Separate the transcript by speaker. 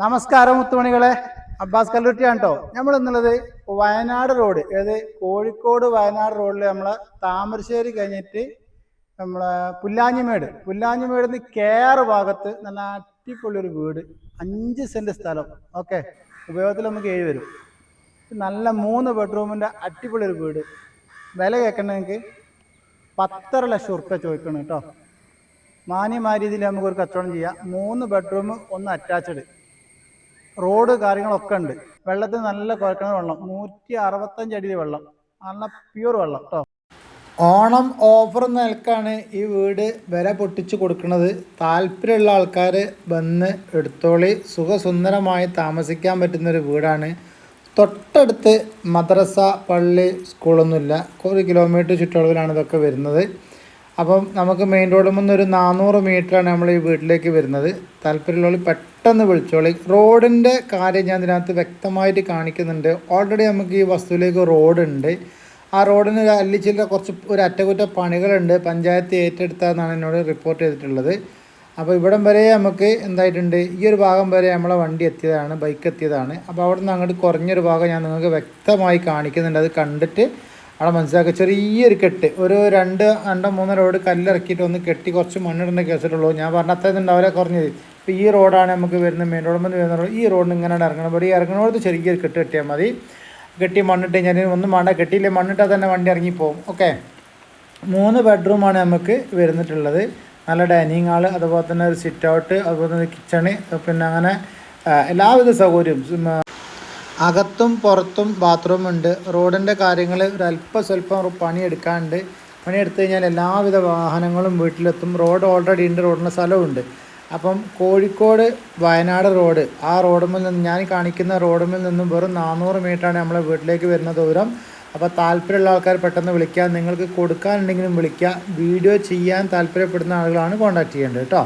Speaker 1: നമസ്കാരം മുത്തുമണികളെ. അബ്ബാസ് കല്ലൂറ്റിയാണ് കേട്ടോ നമ്മൾ എന്നുള്ളത് വയനാട് റോഡ്. അതായത് കോഴിക്കോട് വയനാട് റോഡിൽ നമ്മളെ താമരശ്ശേരി കഴിഞ്ഞിട്ട് നമ്മളെ പുല്ലാഞ്ഞിമേട്. പുല്ലാഞ്ഞിമേട് നിന്ന് കേറ് ഭാഗത്ത് നല്ല അടിപൊളി ഒരു വീട്. അഞ്ച് സെന്റ് സ്ഥലം. ഓക്കെ. ഉപയോഗത്തിൽ നമുക്ക് ഏഴ് വരും. നല്ല മൂന്ന് ബെഡ്റൂമിന്റെ അടിപൊളി ഒരു വീട്. വില കേൾക്കണ നിങ്ങൾക്ക് പത്തര ലക്ഷം ഉറുപ്പ്യ ചോദിക്കണം കേട്ടോ. മാന്യമായ രീതിയിൽ നമുക്ക് ഒരു കച്ചവടം ചെയ്യാം. മൂന്ന് ബെഡ്റൂം ഒന്ന് അറ്റാച്ച്ഡ്. റോഡ് കാര്യങ്ങളൊക്കെ ഉണ്ട്. വെള്ളത്തിന് നല്ല കുഴക്കണ വെള്ളം. നൂറ്റി അറുപത്തഞ്ച് അടി വെള്ളം. നല്ല പ്യൂർ വെള്ളം കേട്ടോ ഓണം ഓഫർ നിലക്കാണ് ഈ വീട് വില പൊട്ടിച്ച് കൊടുക്കുന്നത്. താല്പര്യമുള്ള ആൾക്കാർ വന്ന് എടുത്തോളി. സുഖസുന്ദരമായി താമസിക്കാൻ പറ്റുന്നൊരു വീടാണ്. തൊട്ടടുത്ത് മദ്രസ പള്ളി സ്കൂളൊന്നുമില്ല. ഒരു കിലോമീറ്റർ ചുറ്റളവിലാണ് ഇതൊക്കെ വരുന്നത്. അപ്പം നമുക്ക് മെയിൻ റോഡിൽ നിന്ന് ഒരു നാനൂറ് മീറ്ററാണ് നമ്മൾ ഈ വീട്ടിലേക്ക് വരുന്നത്. താല്പര്യമുള്ളവർ പെട്ടെന്ന് വിളിച്ചോളി. റോഡിന്റെ കാര്യം ഞാൻ ഇതിനകത്ത് വ്യക്തമായിട്ട് കാണിക്കുന്നുണ്ട്. ഓൾറെഡി നമുക്ക് ഈ വസ്തുവിലേക്ക് റോഡുണ്ട് ആ റോഡിന് അല്ലിച്ചില്ല കുറച്ച് ഒരു അറ്റകുറ്റ പണികളുണ്ട്. പഞ്ചായത്ത് ഏറ്റെടുത്തതെന്നാണ് എന്നോട് റിപ്പോർട്ട് ചെയ്തിട്ടുള്ളത്. അപ്പോൾ ഇവിടം വരെ നമുക്ക് എന്തായിട്ടുണ്ട്? ഈ ഒരു ഭാഗം വരെ നമ്മളെ വണ്ടി എത്തിയതാണ് ബൈക്ക് എത്തിയതാണ്. അപ്പോൾ അവിടെ നിന്ന് അങ്ങോട്ട് കുറഞ്ഞൊരു ഭാഗം ഞാൻ നിങ്ങൾക്ക് വ്യക്തമായി കാണിക്കുന്നുണ്ട്. അത് കണ്ടിട്ട് അവിടെ മനസ്സിലാക്കുക. ചെറിയൊരു കെട്ട്. ഒരു രണ്ട് രണ്ടോ മൂന്നോ റോഡ് കല്ലിറക്കിയിട്ട് ഒന്ന് കെട്ടി കുറച്ച് മണ്ണിടേണ്ട കേസിലുള്ളൂ. ഞാൻ പറഞ്ഞ അത്രയും ഉണ്ടാവില്ല കുറഞ്ഞത് ഇപ്പോൾ ഈ റോഡാണ് നമുക്ക് വരുന്നത് മെയിൻ റോഡ് വരുന്ന റോഡ് ഈ റോഡിന് ഇങ്ങനെ ഇറങ്ങണം ഈ ഇറങ്ങണോടത്ത് ചെറിയൊരു കെട്ട് കെട്ടിയാൽ മതി. കെട്ടി മണ്ണിട്ട് കഴിഞ്ഞാൽ ഒന്നും വേണ്ട. കെട്ടിയില്ലേ മണ്ണിട്ടാൽ തന്നെ വണ്ടി ഇറങ്ങിപ്പോവും ഓക്കെ. മൂന്ന് ബെഡ്റൂമാണ് നമുക്ക് വരുന്നിട്ടുള്ളത്. നല്ല ഡൈനിങ് ഹാൾ അതുപോലെ തന്നെ ഒരു സിറ്റ് ഔട്ട് അതുപോലെ തന്നെ കിച്ചണ് പിന്നെ അങ്ങനെ എല്ലാവിധ സൗകര്യവും. അകത്തും പുറത്തും ബാത്റൂം ഉണ്ട്. റോഡിന്റെ കാര്യങ്ങൾ ഒരല്പം സ്വല്പം പണിയെടുക്കാനുണ്ട്. പണിയെടുത്തു കഴിഞ്ഞാൽ എല്ലാവിധ വാഹനങ്ങളും വീട്ടിലെത്തും. റോഡ് ഓൾറെഡി ഉണ്ട്. റോഡിന് സ്ഥലമുണ്ട് അപ്പം കോഴിക്കോട് വയനാട് റോഡ് ആ റോഡുമിൽ നിന്ന് ഞാൻ കാണിക്കുന്ന റോഡുമിൽ നിന്നും വെറും നാനൂറ് മീറ്ററാണ് നമ്മളെ വീട്ടിലേക്ക് വരുന്ന ദൂരം. അപ്പോൾ താല്പര്യമുള്ള ആൾക്കാർ പെട്ടെന്ന് വിളിക്കുക നിങ്ങൾക്ക് കൊടുക്കാനുണ്ടെങ്കിലും വിളിക്കുക വീഡിയോ ചെയ്യാൻ താല്പര്യപ്പെടുന്ന ആളുകളാണ് കോൺടാക്ട് ചെയ്യേണ്ടത് കേട്ടോ.